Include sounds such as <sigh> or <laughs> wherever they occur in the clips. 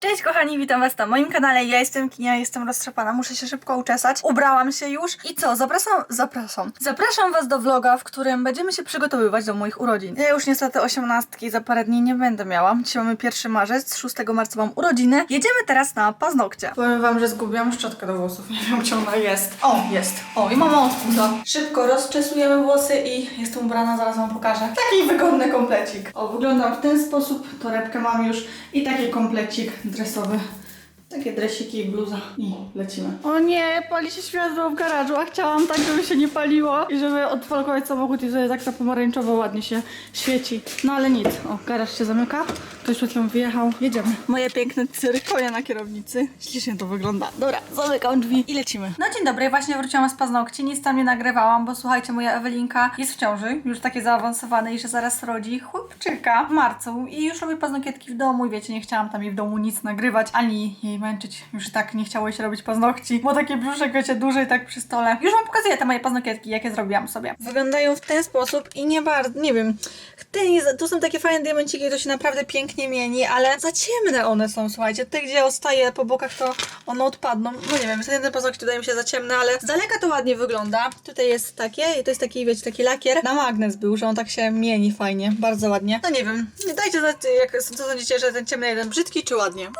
Cześć kochani, witam was na moim kanale. Ja jestem Kinia, jestem roztrzepana, muszę się szybko uczesać. Ubrałam się już i co? Zapraszam, zapraszam. Zapraszam was do vloga, w którym będziemy się przygotowywać do moich urodzin. Ja już niestety osiemnastki za parę dni nie będę miała. Dzisiaj mamy 1 marzec, 6 marca mam urodziny. Jedziemy teraz na paznokcie. Powiem wam, że zgubiłam szczotkę do włosów. Nie wiem, gdzie ona jest. O, jest. O, i mama odpusta. Szybko rozczesujemy włosy i jestem ubrana, zaraz wam pokażę. Taki wygodny komplecik. O, wyglądam w ten sposób. Torebkę mam już i taki komplecik dresowy. Takie dresiki i bluza. I lecimy. O nie, pali się światło w garażu, a chciałam tak, żeby się nie paliło i żeby odpalkować samochód i sobie tak na pomarańczowo ładnie się świeci. No ale nic. O, garaż się zamyka. Ktoś przed chwilą wyjechał. Jedziemy. Moje piękne cyrkonie na kierownicy. Ślicznie to wygląda. Dobra, zamykam drzwi i lecimy. No dzień dobry, właśnie wróciłam z paznokci. Nic tam nie nagrywałam, bo słuchajcie, moja Ewelinka jest w ciąży. Już takie zaawansowane i że zaraz rodzi chłopczyka w marcu. I już robię paznokietki w domu i wiecie, nie chciałam tam jej w domu nic nagrywać, ani jej męczyć. Już tak nie chciało się robić paznokci, bo takie brzuszek, wiecie, duży i tak przy stole. Już wam pokazuję te moje paznokietki, jakie zrobiłam sobie. Wyglądają w ten sposób i nie bardzo, nie wiem. Te, tu są takie fajne diamenciki, to się naprawdę pięknie mieni, ale za ciemne one są, słuchajcie. Te, gdzie ostaje po bokach, to one odpadną. No nie wiem, ten ten paznokcie wydaje mi się za ciemny, ale z daleka to ładnie wygląda. Tutaj jest takie i to jest taki, wiecie, taki lakier. Na magnes był, że on tak się mieni fajnie, bardzo ładnie. No nie wiem, dajcie znać, jak, co sądzicie, że ten ciemny jeden brzydki czy ładnie?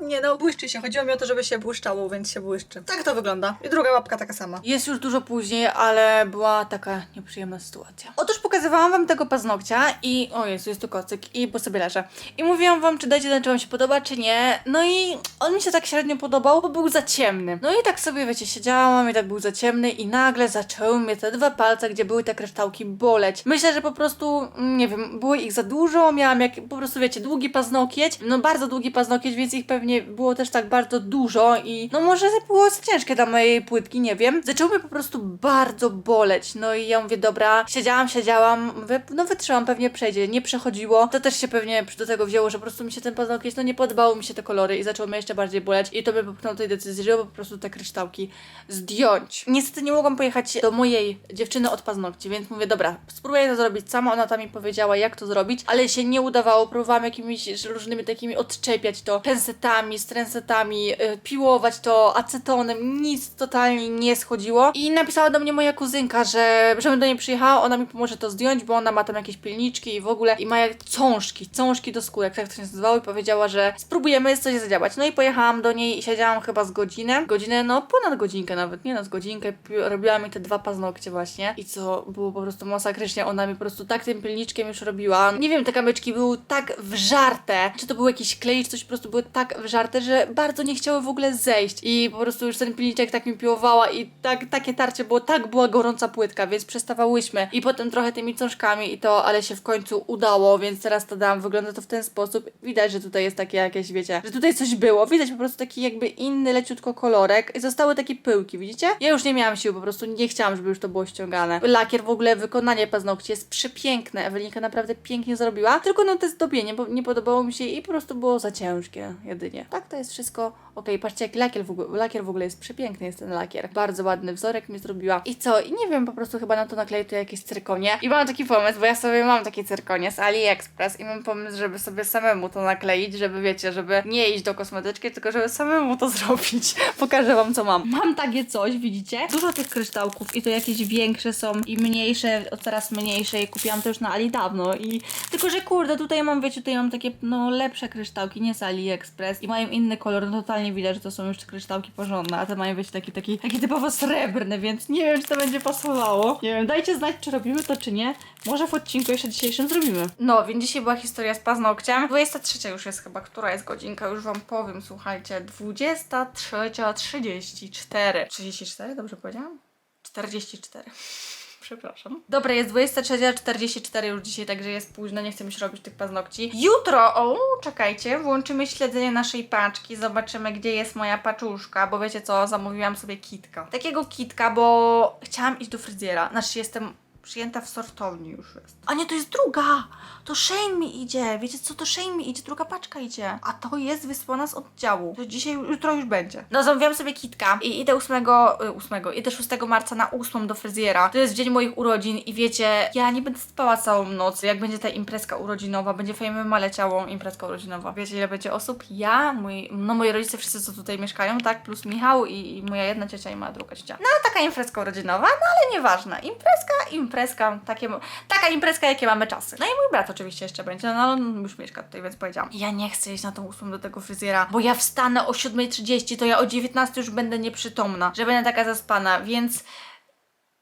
Ładnie, no błyszczy się. Chodziło mi o to, żeby się błyszczało, więc się błyszczy. Tak to wygląda. I druga łapka taka sama. Jest już dużo później, ale była taka nieprzyjemna sytuacja. Otóż pokazywałam wam tego paznokcia i... O Jezu, jest tu kocyk i po sobie leżę. I mówiłam wam, czy dajcie znać, czy wam się podoba, czy nie. No i on mi się tak średnio podobał, bo był za ciemny. No i tak sobie, wiecie, siedziałam i tak był za ciemny i nagle zaczęły mnie te dwa palce, gdzie były te kryształki boleć. Myślę, że po prostu, mm, nie wiem, było ich za dużo, miałam jak, po prostu, wiecie, długi paznokieć, no bardzo długi paznokieć, więc ich pewnie było też tak bardzo dużo i no może było ciężkie dla mojej płytki, nie wiem. Zaczęło mnie po prostu bardzo boleć, no i ja mówię, dobra, siedziałam, siedziałam, mówię, no wytrzymam, pewnie przejdzie, nie przechodziło. To też się pewnie do tego wzięło, że po prostu mi się ten paznokieć, no nie podobały mi się te kolory i zaczęło mnie jeszcze bardziej boleć. I to mnie popchnęło tej decyzji, żeby po prostu te kryształki zdjąć. Niestety nie mogłam pojechać do mojej dziewczyny od paznokci, więc mówię, dobra, spróbuję to zrobić sama, ona tam mi powiedziała, jak to zrobić, ale się nie udawało, próbowałam jakimiś różnymi takimi odczepiać to. Pensetami, strensetami, yy, piłować to acetonem, nic totalnie nie schodziło. I napisała do mnie moja kuzynka, że żebym do niej przyjechała, ona mi pomoże to zdjąć, bo ona ma tam jakieś pilniczki i w ogóle i ma jak cążki, cążki do skórek, tak to się nazywało i powiedziała, że spróbujemy coś zadziałać. No i pojechałam do niej i siedziałam chyba z godzinę, godzinę, no ponad godzinkę nawet, nie no, z godzinkę, robiła mi te dwa paznokcie właśnie. I co, było po prostu masakrycznie, ona mi po prostu tak tym pilniczkiem już robiła. Nie wiem, te kamyczki były tak wżarte, czy to był jakiś klej, czy coś po prostu były tak wżarte, że bardzo nie chciały w ogóle zejść i po prostu już ten pilniczek tak mi piłowała i tak, takie tarcie było, tak była gorąca płytka, więc przestawałyśmy i potem trochę tymi cążkami i to, ale się w końcu udało, więc teraz to dam, wygląda to w ten sposób. Widać, że tutaj jest takie jakieś, wiecie, że tutaj coś było, widać po prostu taki jakby inny leciutko kolorek i zostały takie pyłki, widzicie? Ja już nie miałam sił, po prostu nie chciałam, żeby już to było ściągane. Lakier w ogóle, wykonanie paznokci jest przepiękne, Ewelinka naprawdę pięknie zrobiła, tylko no to zdobienie, bo nie podobało mi się i po prostu było za ciężkie jedynie. Tak, to jest wszystko okej, patrzcie jaki lakier w, ogóle, lakier w ogóle jest przepiękny, jest ten lakier. Bardzo ładny wzorek mi zrobiła. I co? I nie wiem, po prostu chyba na to nakleję tu jakieś cyrkonie. I mam taki pomysł, bo ja sobie mam takie cyrkonie z AliExpress i mam pomysł, żeby sobie samemu to nakleić, żeby wiecie, żeby nie iść do kosmetyczki, tylko żeby samemu to <laughs> zrobić. Pokażę wam co mam. Mam takie coś, widzicie? Dużo tych kryształków i to jakieś większe są i mniejsze, o coraz mniejsze i kupiłam to już na Ali dawno i tylko, że kurde, tutaj mam, wiecie, tutaj mam takie no lepsze kryształki, nie z AliExpress i mają inny kolor, no totalnie widać, że to są już kryształki porządne, a te mają być taki, taki, taki typowo srebrny, więc nie wiem, czy to będzie pasowało. Nie wiem, dajcie znać, czy robimy to, czy nie. Może w odcinku jeszcze dzisiejszym zrobimy. No, więc dzisiaj była historia z paznokciem. 23 już jest chyba, która jest godzinka, już wam powiem, słuchajcie. 23.34. 34, dobrze powiedziałam? 44. Przepraszam. Dobra, jest 23.44 już dzisiaj, także jest późno, nie chcę się robić tych paznokci. Jutro, o, czekajcie, włączymy śledzenie naszej paczki, zobaczymy, gdzie jest moja paczuszka, bo wiecie co, zamówiłam sobie kitka. Takiego kitka, bo chciałam iść do fryzjera, znaczy jestem Przyjęta w sortowni już jest. A nie, to jest druga! To Shane mi idzie! Wiecie co, to Shane mi idzie, druga paczka idzie. A to jest wysłana z oddziału. To dzisiaj, jutro już będzie. No zamówiłam sobie kitka i idę 8, y, 8, idę 6 marca na 8 do fryzjera. To jest dzień moich urodzin i wiecie, ja nie będę spała całą noc. Jak będzie ta imprezka urodzinowa, będzie fajnie ma leciało imprezka urodzinowa. Wiecie ile będzie osób? Ja, mój, no moi rodzice, wszyscy co tutaj mieszkają, tak? Plus Michał i, i moja jedna ciocia i moja druga ciocia. No taka imprezka urodzinowa, no ale nieważne. Imprezka, imprezka, takie, taka imprezka jakie mamy czasy. No i mój brat oczywiście jeszcze będzie, no on już mieszka tutaj, więc powiedziałam. Ja nie chcę iść na tą ósmą do tego fryzjera, bo ja wstanę o 7.30, to ja o 19 już będę nieprzytomna, że będę taka zaspana, więc...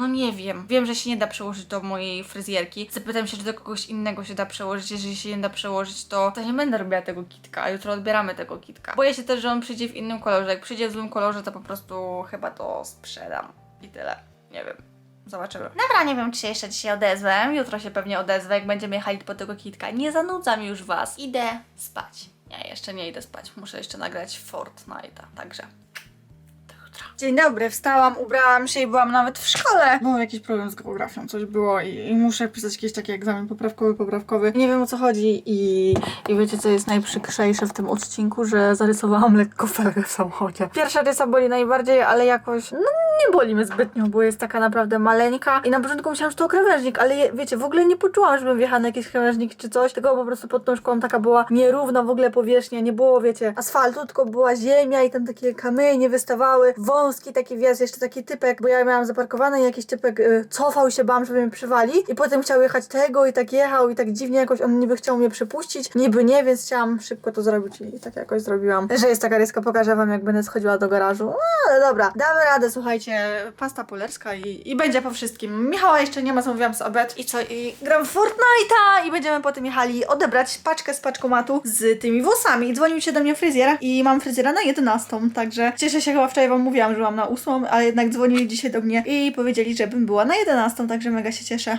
No nie wiem. Wiem, że się nie da przełożyć do mojej fryzjerki. Zapytam się, czy do kogoś innego się da przełożyć. Jeżeli się nie da przełożyć, to, to nie będę robiła tego kitka, a jutro odbieramy tego kitka. Boję się też, że on przyjdzie w innym kolorze. Jak przyjdzie w złym kolorze, to po prostu chyba to sprzedam. I tyle. Nie wiem. Zobaczymy. Dobra, nie wiem, czy się jeszcze dzisiaj odezwę. Jutro się pewnie odezwę, jak będziemy jechali po tego kitka. Nie zanudzam już was. Idę spać. Nie, jeszcze nie idę spać. Muszę jeszcze nagrać Fortnite'a. Także do jutra. Dzień dobry, wstałam, ubrałam się i byłam nawet w szkole. Był jakiś problem z geografią, coś było i, i muszę pisać jakiś taki egzamin poprawkowy, poprawkowy. Nie wiem o co chodzi i, i wiecie co jest najprzykrzejsze w tym odcinku, że zarysowałam lekko felgę w samochodzie. Pierwsza rysa boli najbardziej, ale jakoś, no nie boli mnie zbytnio, bo jest taka naprawdę maleńka. I na początku myślałam, że to krawężnik, ale je, wiecie, w ogóle nie poczułam, żebym wjechała na jakiś krawężnik czy coś, tylko po prostu pod tą szkołą taka była nierówna w ogóle powierzchnia, nie było, wiecie, asfaltu, tylko była ziemia i tam takie kamienie wystawały, wąski taki wjazd, jeszcze taki typek, bo ja miałam zaparkowane i jakiś typek y, cofał się bałam, żeby mnie przywali i potem chciał jechać tego i tak jechał i tak dziwnie jakoś on niby chciał mnie przepuścić, niby nie, więc chciałam szybko to zrobić i tak jakoś zrobiłam. Że jest taka ryska, pokażę wam jak będę schodziła do garażu, no, ale dobra, damy radę, słuchajcie, pasta polerska i, i będzie po wszystkim. Michała jeszcze nie ma, zamówiłam z obiad i co, i gram Fortnite'a i będziemy potem jechali odebrać paczkę z paczkomatu z tymi włosami. I dzwonił się do mnie fryzjer i mam fryzjera na 11, także cieszę się, chyba wczoraj wam mówiłam, że mam na 8, ale jednak dzwonili dzisiaj do mnie i powiedzieli, żebym była na 11, także mega się cieszę.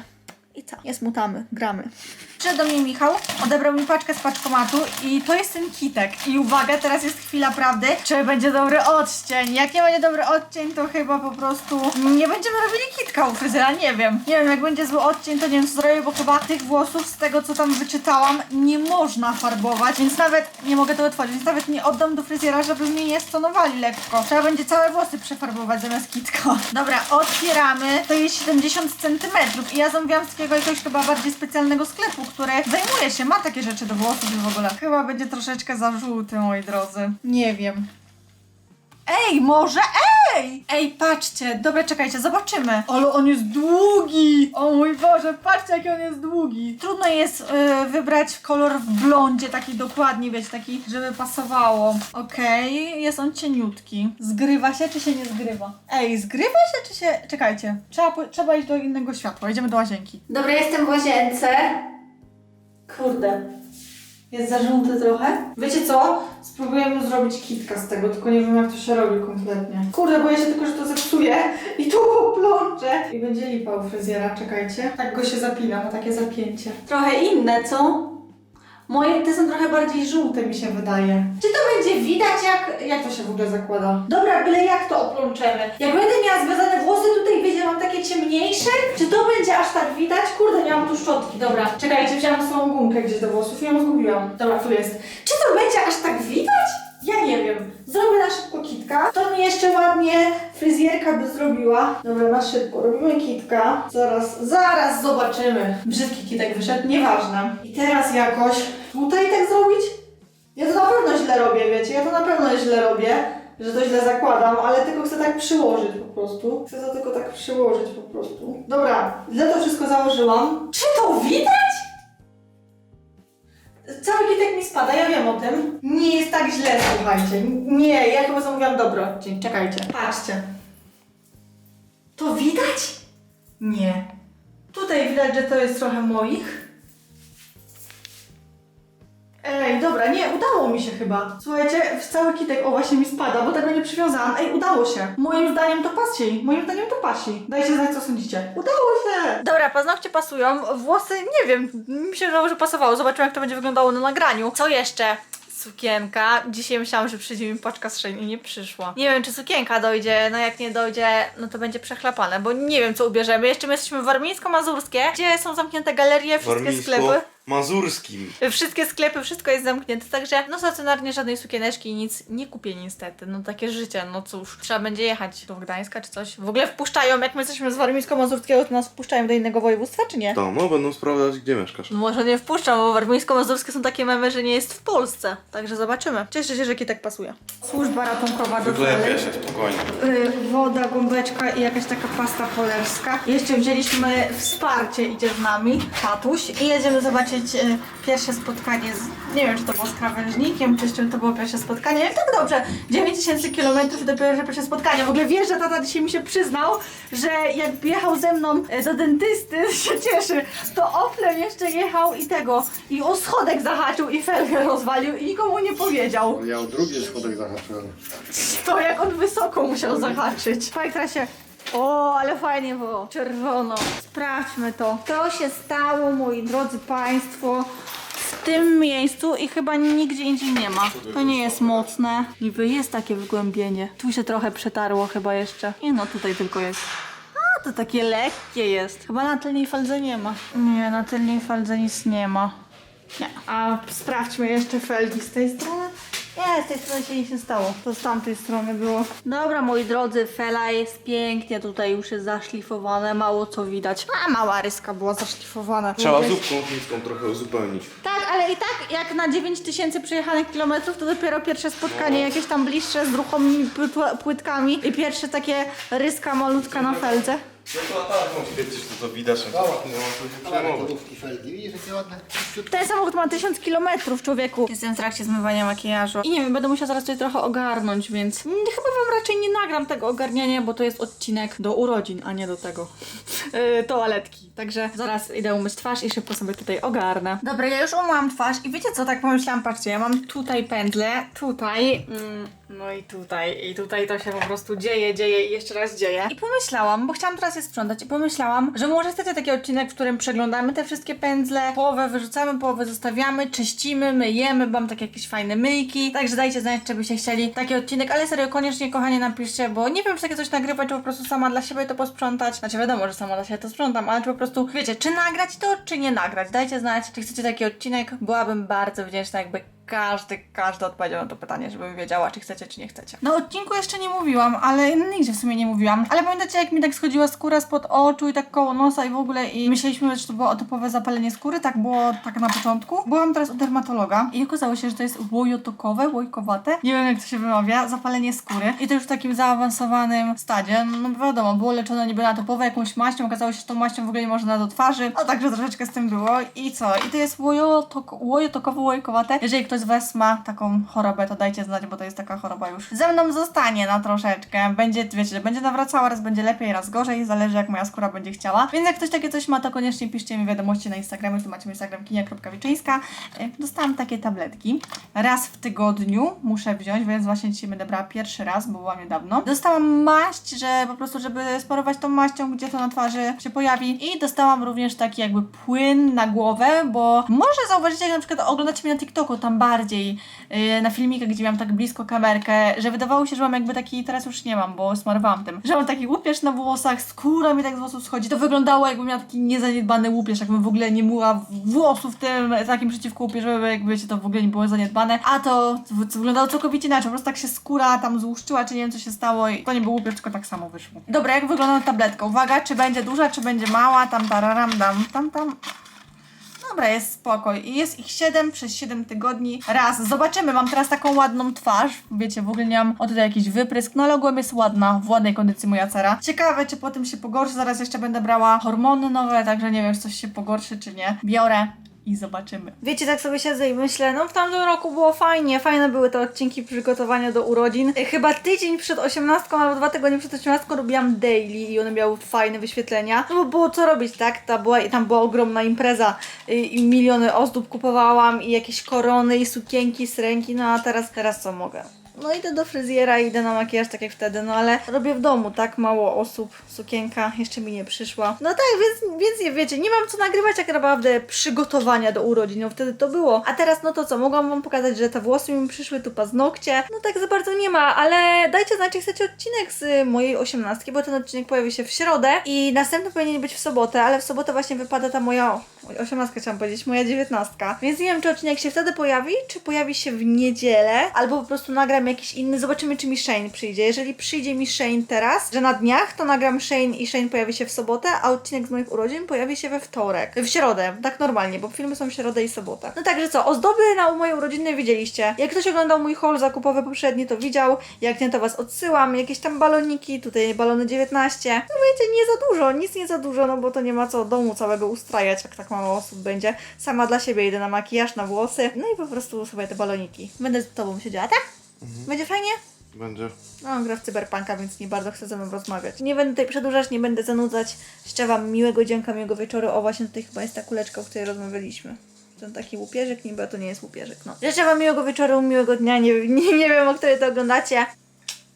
I co? Nie smutamy, gramy. Przyszedł do mnie Michał, odebrał mi paczkę z paczkomatu i to jest ten kitek. I uwaga, teraz jest chwila prawdy, czy będzie dobry odcień. Jak nie będzie dobry odcień, to chyba po prostu nie będziemy robili kitka u fryzjera, nie wiem. Nie wiem, jak będzie zły odcień, to nie wiem co zrobię, bo chyba tych włosów, z tego co tam wyczytałam, nie można farbować, więc nawet nie mogę tego otworzyć, więc nawet nie oddam do fryzjera, żeby mnie nie stonowali lekko. Trzeba będzie całe włosy przefarbować zamiast kitka. Dobra, otwieramy. To jest 70 cm i ja zamówiłam z takiego jakiegoś chyba bardziej specjalnego sklepu, który zajmuje się, ma takie rzeczy do włosów i w ogóle. Chyba będzie troszeczkę za żółty, moi drodzy. Nie wiem. Ej, może ej! Ej, patrzcie, dobra, czekajcie, zobaczymy. Ale on jest długi! O mój Boże, patrzcie, jaki on jest długi. Trudno jest y, wybrać kolor w blondzie, taki dokładnie, wiecie, taki, żeby pasowało. Okej, jest on cieniutki. Zgrywa się, czy się nie zgrywa? Ej, zgrywa się, czy się... Czekajcie, trzeba, trzeba iść do innego światła, idziemy do łazienki. Dobra, jestem w łazience. Kurde. Jest za żółty trochę. Wiecie co? Spróbujemy zrobić kitka z tego, tylko nie wiem jak to się robi kompletnie. Kurde, boję się tylko, że to zepsuje i tu poplączę. I będzie lipa u fryzjera, czekajcie. Tak go się zapina, ma takie zapięcie. Trochę inne, co? Moje te są trochę bardziej żółte mi się wydaje. Czy to będzie widać jak, jak to się w ogóle zakłada? Dobra, byle jak to oplączemy. Jak będę miała związane włosy tutaj, będzie mam takie ciemniejsze? Czy to będzie aż tak widać? Kurde, nie mam tu szczotki. Dobra, czekajcie, wziąłam swoją gumkę gdzieś do włosów i ją zgubiłam. Dobra, tu jest. Czy to będzie aż tak widać? Ja nie wiem. Zrobię na szybko kitka. To mi jeszcze ładnie fryzjerka by zrobiła. Dobra, na szybko. Robimy kitka. Zaraz, zaraz zobaczymy. Brzydki kitek wyszedł, nieważne. I teraz jakoś tutaj tak zrobić? Ja to na pewno źle robię, wiecie? Ja to na pewno źle robię, że to źle zakładam, ale tylko chcę tak przyłożyć po prostu. Chcę to tylko tak przyłożyć po prostu. Dobra, źle to wszystko założyłam. Czy to widać? Cały kitek mi spada, ja wiem o tym. Nie jest tak źle, słuchajcie. Nie, ja chyba zamówiłam dobry odcień. Czekajcie. Patrzcie. To widać? Nie. Tutaj widać, że to jest trochę moich. Ej, dobra, nie, udało mi się chyba. Słuchajcie, w cały kitek, o właśnie mi spada, bo tego nie przywiązałam. Ej, udało się. Moim zdaniem to pasi. Moim zdaniem to pasi. Dajcie znać, co sądzicie. Udało się! Dobra, paznokcie pasują, włosy, nie wiem, mi się wydawało, że pasowało. Zobaczymy, jak to będzie wyglądało na nagraniu. Co jeszcze? sukienka. Dzisiaj myślałam, że przyjdzie mi paczka z Shein i nie przyszła. Nie wiem, czy sukienka dojdzie, no jak nie dojdzie, no to będzie przechlapane, bo nie wiem, co ubierzemy. Jeszcze my jesteśmy w Warmińsko-Mazurskie, gdzie są zamknięte galerie, wszystkie sklepy. Mazurskim. Wszystkie sklepy, wszystko jest zamknięte, także no stacjonarnie żadnej sukieneczki i nic nie kupię niestety. No takie życie, no cóż. Trzeba będzie jechać do Gdańska czy coś. W ogóle wpuszczają, jak my jesteśmy z Warmińsko-Mazurskiego, to nas wpuszczają do innego województwa, czy nie? To, no będą sprawdzać, gdzie mieszkasz. No może nie wpuszczam, bo warmińsko-mazurskie są takie memy, że nie jest w Polsce. Także zobaczymy. Cieszę się, że ki tak pasuje. Służba ratunkowa do Wyklepie się spokojnie. Y, woda, gąbeczka i jakaś taka pasta polerska. Jeszcze wzięliśmy wsparcie, idzie z nami, tatuś. I jedziemy zobaczyć y, pierwsze spotkanie z, nie wiem czy to było z krawężnikiem, czy z czym to było pierwsze spotkanie. Ale tak dobrze, 9000 km że pierwsze spotkanie. W ogóle wiesz, że tata dzisiaj mi się przyznał, że jak jechał ze mną y, do dentysty, <laughs> się cieszy, to Oplem jeszcze jechał i tego, i o schodek zahaczył i felgę rozwalił i nikomu nie powiedział. Ja o drugi schodek zahaczyłem. To jak on wysoko musiał zahaczyć. Fajnie teraz się... O, ale fajnie było. Czerwono. Sprawdźmy to. To się stało, moi drodzy Państwo, w tym miejscu i chyba nigdzie indziej nie ma. To nie jest mocne. Niby jest takie wgłębienie. Tu się trochę przetarło chyba jeszcze. I no tutaj tylko jest. A, to takie lekkie jest. Chyba na tylnej faldze nie ma. Nie, na tylnej faldze nic nie ma. Nie. A sprawdźmy jeszcze felgi z tej strony. Nie, z tej strony się nic nie stało. To z tamtej strony było. Dobra, moi drodzy, fela jest pięknie. Tutaj już jest zaszlifowane, mało co widać. A mała ryska była zaszlifowana. Trzeba zupką chińską trochę uzupełnić. tak, ale i tak jak na 9000 przejechanych kilometrów to dopiero pierwsze spotkanie, jakieś tam bliższe z ruchomymi płytła- płytkami i pierwsze takie ryska malutka na feldze. No to latarką świecisz, to to widać. No, Dobra. nie ma co się Ale przejmować. kodówki felgi, widzisz jakie ładne? Szybciutkie. Ten samochód ma 1000 kilometrów, człowieku. Jestem w trakcie zmywania makijażu. I nie wiem, będę musiała zaraz coś trochę ogarnąć, więc mm, chyba wam raczej nie nagram tego ogarniania, bo to jest odcinek do urodzin, a nie do tego yy, <laughs> toaletki. Także zaraz idę umyć twarz i szybko sobie tutaj ogarnę. Dobra, ja już umyłam twarz i wiecie co, tak pomyślałam, patrzcie, ja mam tutaj pędzle, tutaj, mm, no i tutaj, i tutaj to się po prostu dzieje, dzieje i jeszcze raz dzieje. I pomyślałam, bo chciałam teraz je sprzątać i pomyślałam, że może chcecie taki odcinek, w którym przeglądamy te wszystkie pędzle, połowę wyrzucamy, połowę zostawiamy, czyścimy, myjemy, mam takie jakieś fajne myjki, także dajcie znać, czy byście chcieli taki odcinek, ale serio, koniecznie kochanie napiszcie, bo nie wiem, czy takie coś nagrywać, czy po prostu sama dla siebie to posprzątać, znaczy wiadomo, że sama dla siebie to sprzątam, ale czy po prostu, wiecie, czy nagrać to, czy nie nagrać, dajcie znać, czy chcecie taki odcinek, byłabym bardzo wdzięczna, jakby każdy, każdy odpowiedział na to pytanie, żebym wiedziała, czy chcecie, czy nie chcecie. Na odcinku jeszcze nie mówiłam, ale nigdzie w sumie nie mówiłam. Ale pamiętacie, jak mi tak schodziła skóra spod oczu i tak koło nosa i w ogóle i myśleliśmy, że to było topowe zapalenie skóry, tak było tak na początku. Byłam teraz u dermatologa i okazało się, że to jest łojotokowe, łojkowate, nie wiem jak to się wymawia, zapalenie skóry i to już w takim zaawansowanym stadzie. No wiadomo, było leczone niby na topowe jakąś maścią, okazało się, że tą maścią w ogóle nie można do twarzy, no także troszeczkę z tym było i co? I to jest łojotok łojotokowo łojkowate. Jeżeli ktoś z Was ma taką chorobę, to dajcie znać, bo to jest taka choroba już. Ze mną zostanie na troszeczkę. Będzie, wiecie, będzie nawracała, raz będzie lepiej, raz gorzej, zależy jak moja skóra będzie chciała. Więc jak ktoś takie coś ma, to koniecznie piszcie mi wiadomości na Instagramie, tu macie Instagram kinia.wiczyńska. E, Dostałam takie tabletki. Raz w tygodniu muszę wziąć, więc właśnie dzisiaj będę brała pierwszy raz, bo byłam niedawno. Dostałam maść, że po prostu, żeby sparować tą maścią, gdzie to na twarzy się pojawi. I dostałam również taki jakby płyn na głowę, bo może zauważycie, jak na przykład oglądacie mnie na TikToku, tam bardziej, yy, na filmikach, gdzie miałam tak blisko kamerkę, że wydawało się, że mam jakby taki, teraz już nie mam, bo smarowałam tym, że mam taki łupież na włosach, skóra mi tak z włosów schodzi. To wyglądało jakbym miała taki niezaniedbany łupież, jakbym w ogóle nie myła włosów tym takim przeciwko łupieżowi, jakby wiecie, to w ogóle nie było zaniedbane. A to wyglądało całkowicie inaczej, po prostu tak się skóra tam złuszczyła, czy nie wiem co się stało i to nie był łupież, tylko tak samo wyszło. Dobra, jak wygląda tabletka? Uwaga, czy będzie duża, czy będzie mała? Tam tararam, dam, tam, tam. Dobra, jest spokój. I jest ich 7 przez 7 tygodni. Raz. Zobaczymy, mam teraz taką ładną twarz. Wiecie, w ogóle nie mam o tutaj jakiś wyprysk, no ale ogółem jest ładna, w ładnej kondycji moja cera. Ciekawe, czy potem się pogorszy. Zaraz jeszcze będę brała hormony nowe, także nie wiem, czy coś się pogorszy, czy nie. Biorę. I zobaczymy. Wiecie, tak sobie siedzę i myślę, no w tamtym roku było fajnie, fajne były te odcinki przygotowania do urodzin. Chyba tydzień przed 18 albo dwa tygodnie przed 18 robiłam daily i one miały fajne wyświetlenia. No bo było co robić, tak? Ta była, tam była ogromna impreza i, i miliony ozdób kupowałam i jakieś korony i sukienki, sręki, no a teraz, teraz co mogę? No idę do fryzjera idę na makijaż tak jak wtedy, no ale robię w domu, tak? Mało osób, sukienka jeszcze mi nie przyszła. No tak, więc, więc nie wiecie, nie mam co nagrywać tak naprawdę przygotowania do urodzin, no wtedy to było. A teraz no to co, mogłam wam pokazać, że te włosy mi przyszły, tu paznokcie. No tak za bardzo nie ma, ale dajcie znać, jak chcecie odcinek z mojej osiemnastki, bo ten odcinek pojawi się w środę i następny powinien być w sobotę, ale w sobotę właśnie wypada ta moja Oj, osiemnastka chciałam powiedzieć, moja dziewiętnastka. Więc nie wiem, czy odcinek się wtedy pojawi, czy pojawi się w niedzielę, albo po prostu nagram jakiś inny. Zobaczymy, czy mi Shane przyjdzie. Jeżeli przyjdzie mi Shane teraz, że na dniach, to nagram Shane i Shane pojawi się w sobotę, a odcinek z moich urodzin pojawi się we wtorek. W środę, tak normalnie, bo filmy są w środę i sobotę. No także co, ozdoby na moje urodziny widzieliście. Jak ktoś oglądał mój haul zakupowy poprzedni, to widział. Jak nie, to was odsyłam. Jakieś tam baloniki, tutaj balony 19. No wiecie, nie za dużo, nic nie za dużo, no bo to nie ma co domu całego ustrajać, jak tak mało osób będzie. Sama dla siebie idę na makijaż, na włosy, no i po prostu sobie te baloniki. Będę z tobą siedziała, tak? Będzie fajnie? Będzie. No, on gra w cyberpunka, więc nie bardzo chce ze mną rozmawiać. Nie będę tutaj przedłużać, nie będę zanudzać. Życzę Wam miłego dzięka, miłego wieczoru. O, właśnie tutaj chyba jest ta kuleczka, o której rozmawialiśmy. Ten taki łupieżek, niby a to nie jest łupieżek, no. Życzę Wam miłego wieczoru, miłego dnia, nie, nie, nie wiem, o której to oglądacie.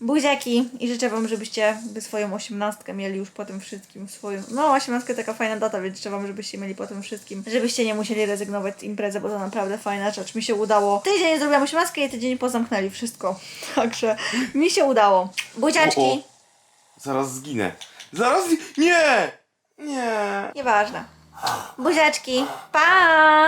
Buziaki i życzę Wam, żebyście by swoją osiemnastkę mieli już po tym wszystkim. Swoją... No, osiemnastka taka fajna data, więc życzę Wam, żebyście mieli po tym wszystkim. Żebyście nie musieli rezygnować z imprezy, bo to naprawdę fajna rzecz. Mi się udało. Tydzień zrobiłam osiemnastkę i tydzień pozamknęli wszystko. <laughs> Także mi się udało. Buziaczki! O, o. Zaraz zginę. Zaraz... Nie! Nie! Nieważne. Buziaczki. Pa!